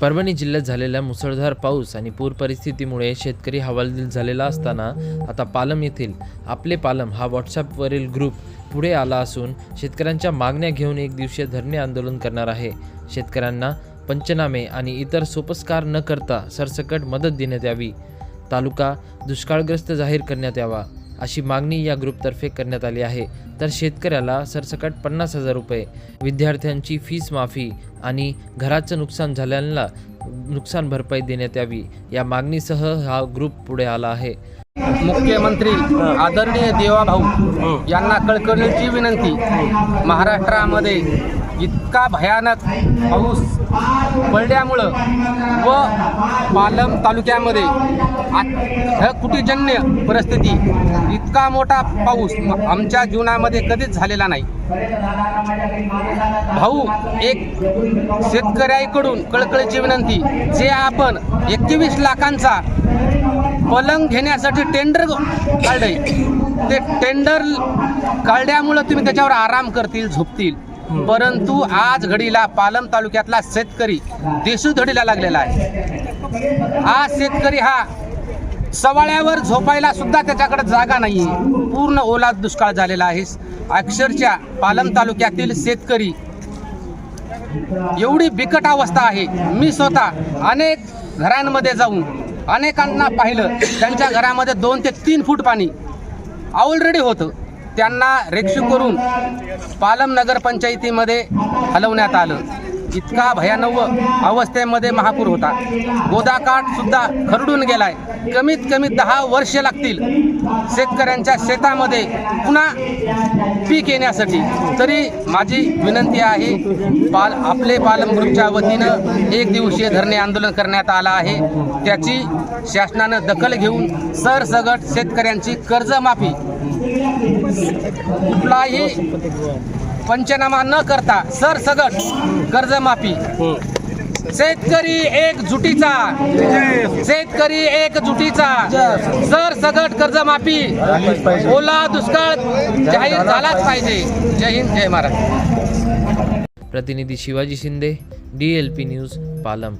परभणी जिल्ह्यात झालेल्या मुसळधार पाऊस आणि पूर परिस्थितीमुळे शेतकरी हवालदिल झालेला असताना आता पालम येथील आपले पालम हा व्हॉट्सॲपवरील ग्रुप पुढे आला असून शेतकऱ्यांच्या मागण्या घेऊन एक दिवसीय धरणे आंदोलन करणार आहे. शेतकऱ्यांना पंचनामे आणि इतर सोपस्कार न करता सरसकट मदत देण्यात यावी. तालुका दुष्काळग्रस्त जाहीर करण्यात यावा. अशी मागणी या ग्रुपतर्फे करण्यात आली आहे. तर शेतकऱ्याला सरसकट पन्नास हजार रुपये विद्यार्थ्यांची फीस माफी आणि घराचं नुकसान झाल्याला नुकसान भरपाई देण्यात यावी या मागणीसह हा ग्रुप पुढे आला आहे. मुख्यमंत्री आदरणीय देवाभाऊ यांना कळकळीची विनंती. महाराष्ट्रामध्ये इतका भयानक पाऊस पडल्यामुळं व पालम तालुक्यामध्ये कुटीजन्य परिस्थिती इतका मोठा पाऊस आमच्या जीवनामध्ये कधीच झालेला नाही. भाऊ एक शेतकऱ्याकडून कळकळीची विनंती जे आपण एकवीस लाखांचा पलंग घेण्यासाठी टेंडर काढलंय ते टेंडर काढल्यामुळं तुम्ही त्याच्यावर आराम करतील झोपतील. परंतु आज घडीला पालम तालुक्यातला शेतकरी देशूधडीला लागलेला आहे. आज शेतकरी हा सवाळ्यावर झोपायला सुद्धा त्याच्याकडे जागा नाही पूर्ण ओला दुष्काळ झालेला आहे. अक्षरशः पालम तालुक्यातील शेतकरी एवढी बिकट अवस्था आहे. मी स्वतः अनेक घरांमध्ये जाऊन अनेकांना पाहिलं. त्यांच्या घरामध्ये दोन ते तीन फूट पाणी ऑलरेडी होतं. त्यांना रेक्षू करून पालम नगरपंचायतीमध्ये हलवण्यात आलं. इतका भयानव अवस्थेमध्ये महापूर होता. गोदाकाठ सुद्धा खरडून गेलाय. कमीत कमी दहा वर्ष लागतील शेतकऱ्यांच्या शेतामध्ये पुन्हा पीक येण्यासाठी. तरी माझी विनंती आहे पाल आपले पालम वतीनं एक दिवसीय धरणे आंदोलन करण्यात आलं आहे. त्याची शासनानं दखल घेऊन सरसगट शेतकऱ्यांची कर्जमाफी. कुठलाही पंचनामा न करता सरसगट कर्जमाफी. शेतकरी एकजुटीचा शेतकरी एकजुटीचा सरसगट कर्जमाफी. ओला दुष्काळ जाहीर झालाच पाहिजे. जय हिंद जय महाराष्ट्र. प्रतिनिधी Shivaji Shinde D L P news Palam.